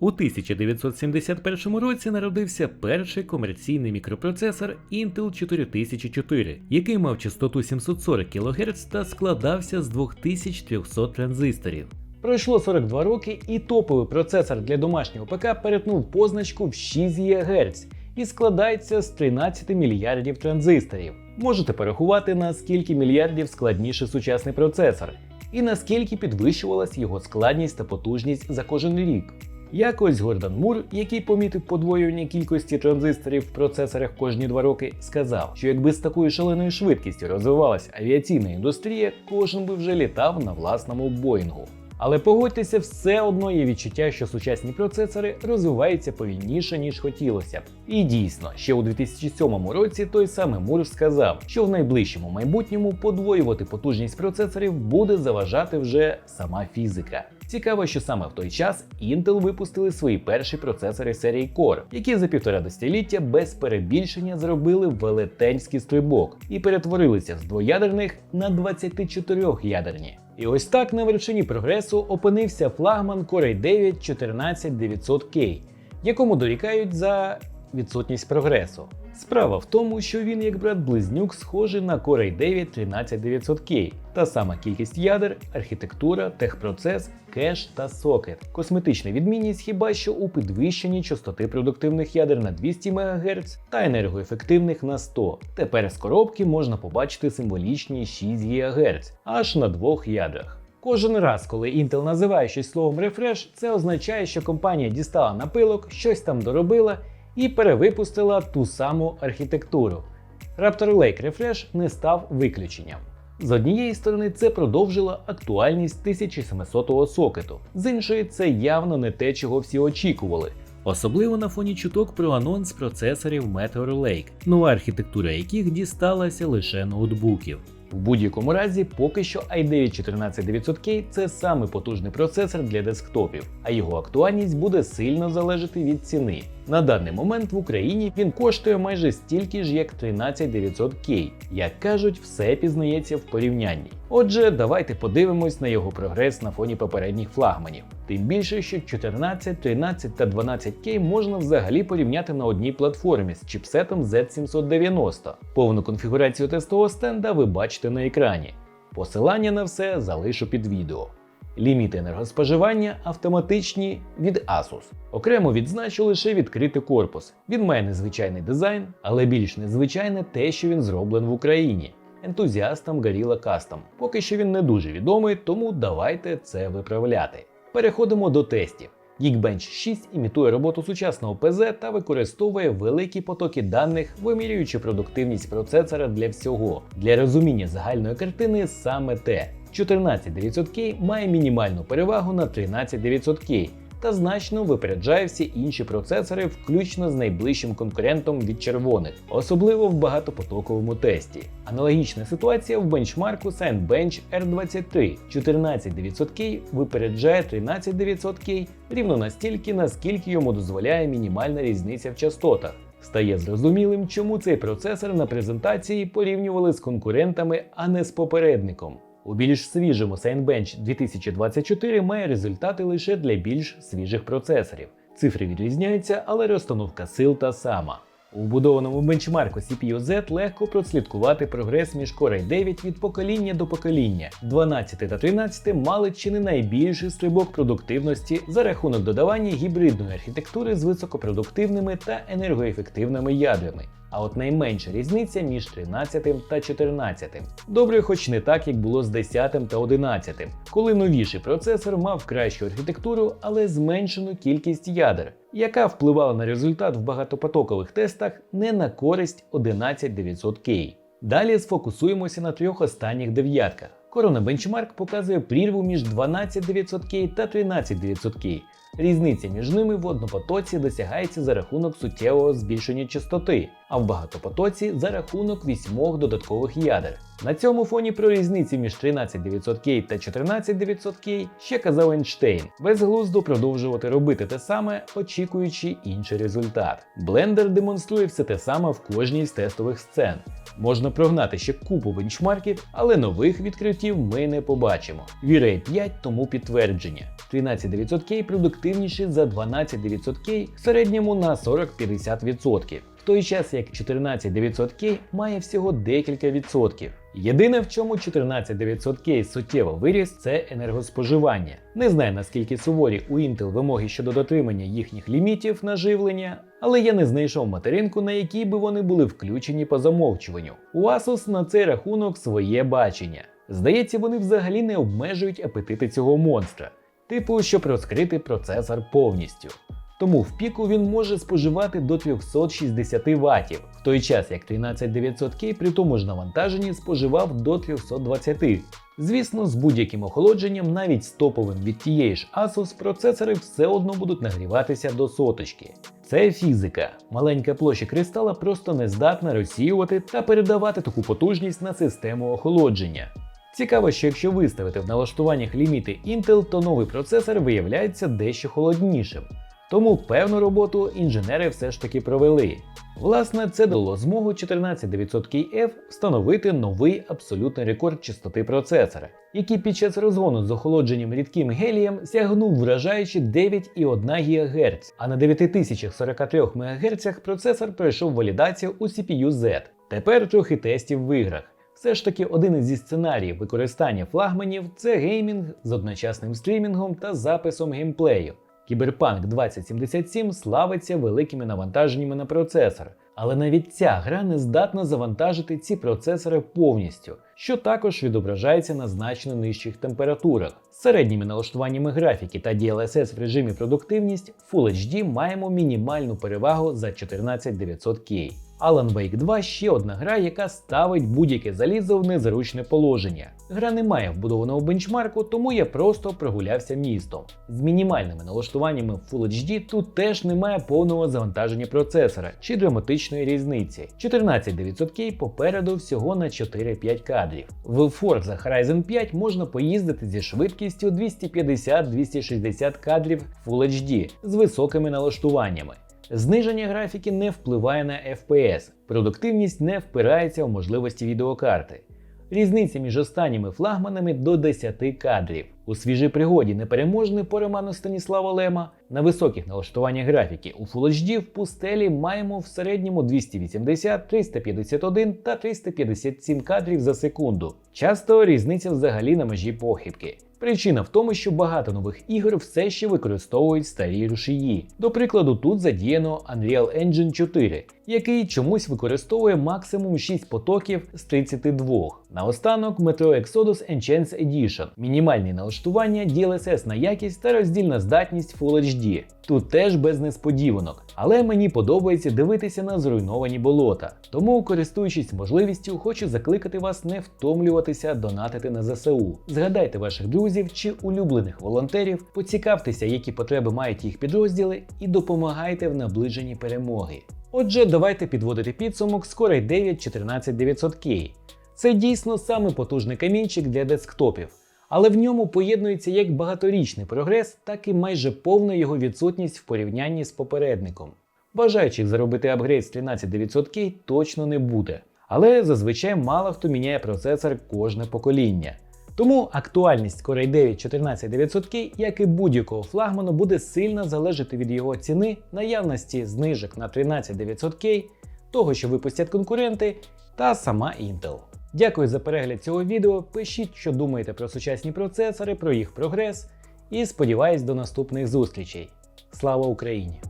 У 1971 році народився перший комерційний мікропроцесор Intel 4004, який мав частоту 740 кГц та складався з 2300 транзисторів. Пройшло 42 роки, і топовий процесор для домашнього ПК перетнув позначку в 6 ГГц і складається з 13 мільярдів транзисторів. Можете порахувати, на скільки мільярдів складніше сучасний процесор, і наскільки підвищувалась його складність та потужність за кожен рік. Якось Гордон Мур, який помітив подвоювання кількості транзисторів в процесорах кожні два роки, сказав, що якби з такою шаленою швидкістю розвивалася авіаційна індустрія, кожен би вже літав на власному Боїнгу. Але погодьтеся, все одно є відчуття, що сучасні процесори розвиваються повільніше, ніж хотілося б. І дійсно, ще у 2007 році той самий Мур сказав, що в найближчому майбутньому подвоювати потужність процесорів буде заважати вже сама фізика. Цікаво, що саме в той час Intel випустили свої перші процесори серії Core, які за півтора десятиліття без перебільшення зробили велетенський стрибок і перетворилися з двоядерних на 24-ядерні. І ось так на вершині прогресу опинився флагман Core i 9 14900K, якому дорікають за відсутність прогресу. Справа в тому, що він як брат-близнюк схожий на Core i 9 13900K, та сама кількість ядер, архітектура, техпроцес, кеш та сокет. Косметична відмінність хіба що у підвищенні частоти продуктивних ядер на 200 МГц та енергоефективних на 100. Тепер з коробки можна побачити символічні 6 ГГц аж на двох ядрах. Кожен раз, коли Intel називає щось словом рефреш, це означає, що компанія дістала напилок, щось там доробила і перевипустила ту саму архітектуру. Raptor Lake Refresh не став виключенням. З однієї сторони, це продовжило актуальність 1700-го сокету, з іншої, це явно не те, чого всі очікували. Особливо на фоні чуток про анонс процесорів Meteor Lake, нова архітектура яких дісталася лише ноутбуків. В будь-якому разі, поки що i9 14900K це саме потужний процесор для десктопів, а його актуальність буде сильно залежати від ціни. На даний момент в Україні він коштує майже стільки ж, як 13900K. Як кажуть, все пізнається в порівнянні. Отже, давайте подивимось на його прогрес на фоні попередніх флагманів. Тим більше, що 14, 13 та 12K можна взагалі порівняти на одній платформі з чіпсетом Z790. Повну конфігурацію тестового стенда ви бачите на екрані. Посилання на все залишу під відео. Ліміти енергоспоживання автоматичні від Asus. Окремо відзначу лише відкритий корпус. Він має незвичайний дизайн, але більш незвичайне те, що він зроблен в Україні. Ентузіастам Gorilla Custom. Поки що він не дуже відомий, тому давайте це виправляти. Переходимо до тестів. Geekbench 6 імітує роботу сучасного ПЗ та використовує великі потоки даних, вимірюючи продуктивність процесора для всього. Для розуміння загальної картини саме те. 14900K має мінімальну перевагу на 13900K та значно випереджає всі інші процесори, включно з найближчим конкурентом від червоних, особливо в багатопотоковому тесті. Аналогічна ситуація в бенчмарку Scienbench R23. 14900K випереджає 13900K рівно настільки, наскільки йому дозволяє мінімальна різниця в частотах. Стає зрозумілим, чому цей процесор на презентації порівнювали з конкурентами, а не з попередником. У більш свіжому Scienbench 2024 має результати лише для більш свіжих процесорів. Цифри відрізняються, але розстановка сил та сама. У вбудованому бенчмарку CPU-Z легко прослідкувати прогрес між Core i 9 від покоління до покоління. 12 та 13 мали чи не найбільший стрибок продуктивності за рахунок додавання гібридної архітектури з високопродуктивними та енергоефективними ядрами. А от найменша різниця між 13 та 14. Добре, хоч не так, як було з 10 та 11, коли новіший процесор мав кращу архітектуру, але зменшену кількість ядер, яка впливала на результат в багатопотокових тестах не на користь 11900K. Далі сфокусуємося на трьох останніх дев'ятках. Корона Benchmark показує прірву між 12900K та 13900K. Різниця між ними в однопотоці досягається за рахунок суттєвого збільшення частоти, а в багатопотоці за рахунок вісьмох додаткових ядер. На цьому фоні про різниці між 13900K та 14900K ще казав Ейнштейн. Безглуздо продовжувати робити те саме, очікуючи інший результат. Blender демонструє все те саме в кожній з тестових сцен. Можна прогнати ще купу бенчмарків, але нових відкриттів ми не побачимо. V-Ray 5 тому підтвердження. 13900K продуктивніший за 12900K в середньому на 40-50%. В той час як 14900K має всього декілька відсотків. Єдине, в чому 14900K суттєво виріс, це енергоспоживання. Не знаю наскільки суворі у Intel вимоги щодо дотримання їхніх лімітів на живлення, але я не знайшов материнку, на якій би вони були включені по замовчуванню. У Asus на цей рахунок своє бачення. Здається, вони взагалі не обмежують апетити цього монстра, типу, щоб розкрити процесор повністю. Тому в піку він може споживати до 360 Вт, в той час як 13900K при тому ж навантаженні споживав до 320. Звісно, з будь-яким охолодженням, навіть з топовим від тієї ж Asus, процесори все одно будуть нагріватися до соточки. Це фізика. Маленька площа кристала просто не здатна розсіювати та передавати таку потужність на систему охолодження. Цікаво, що якщо виставити в налаштуваннях ліміти Intel, то новий процесор виявляється дещо холоднішим. Тому певну роботу інженери все ж таки провели. Власне, це дало змогу 14900KF встановити новий абсолютний рекорд частоти процесора, який під час розгону з охолодженням рідким гелієм сягнув вражаючі 9,1 ГГц, а на 9043 МГц процесор пройшов валідацію у CPU Z. Тепер трохи тестів в іграх. Все ж таки, один зі сценаріїв використання флагманів це геймінг з одночасним стрімінгом та записом геймплею. Кіберпанк 2077 славиться великими навантаженнями на процесор, але навіть ця гра не здатна завантажити ці процесори повністю, що також відображається на значно нижчих температурах. З середніми налаштуваннями графіки та DLSS в режимі продуктивність Full HD маємо мінімальну перевагу за 14900K. Alan Wake 2 ще одна гра, яка ставить будь-яке залізо в незручне положення. Гра не має вбудованого бенчмарку, тому я просто прогулявся містом. З мінімальними налаштуваннями Full HD тут теж немає повного завантаження процесора чи драматичної різниці. 14900K попереду всього на 4-5 кадрів. В Forza Horizon 5 можна поїздити зі швидкістю 250-260 кадрів Full HD з високими налаштуваннями. Зниження графіки не впливає на FPS, продуктивність не впирається в можливості відеокарти. Різниця між останніми флагманами до 10 кадрів. У свіжій пригоді непереможний по роману Станіслава Лема на високих налаштуваннях графіки у Full HD в пустелі маємо в середньому 280, 351 та 357 кадрів за секунду. Часто різниця взагалі на межі похибки. Причина в тому, що багато нових ігор все ще використовують старі рушії. До прикладу, тут задіяно Unreal Engine 4, який чомусь використовує максимум 6 потоків з 32. Наостанок Metro Exodus Enchants Edition, мінімальні налаштування, DLSS на якість та роздільна здатність Full HD. Тут теж без несподіванок, але мені подобається дивитися на зруйновані болота. Тому, користуючись можливістю, хочу закликати вас не втомлюватися донатити на ЗСУ. Згадайте ваших друзів чи улюблених волонтерів, поцікавтеся, які потреби мають їх підрозділи, і допомагайте в наближенні перемоги. Отже, давайте підводити підсумок Core i9 14900K. Це дійсно самий потужний камінчик для десктопів, але в ньому поєднується як багаторічний прогрес, так і майже повна його відсутність в порівнянні з попередником. Бажаючих заробити апгрейд з 13900K точно не буде, але зазвичай мало хто міняє процесор кожне покоління. Тому актуальність Core i9 14900K, як і будь-якого флагману, буде сильно залежати від його ціни, наявності знижок на 13900K, того, що випустять конкуренти, та сама Intel. Дякую за перегляд цього відео. Пишіть, що думаєте про сучасні процесори, про їх прогрес, і сподіваюсь до наступних зустрічей. Слава Україні!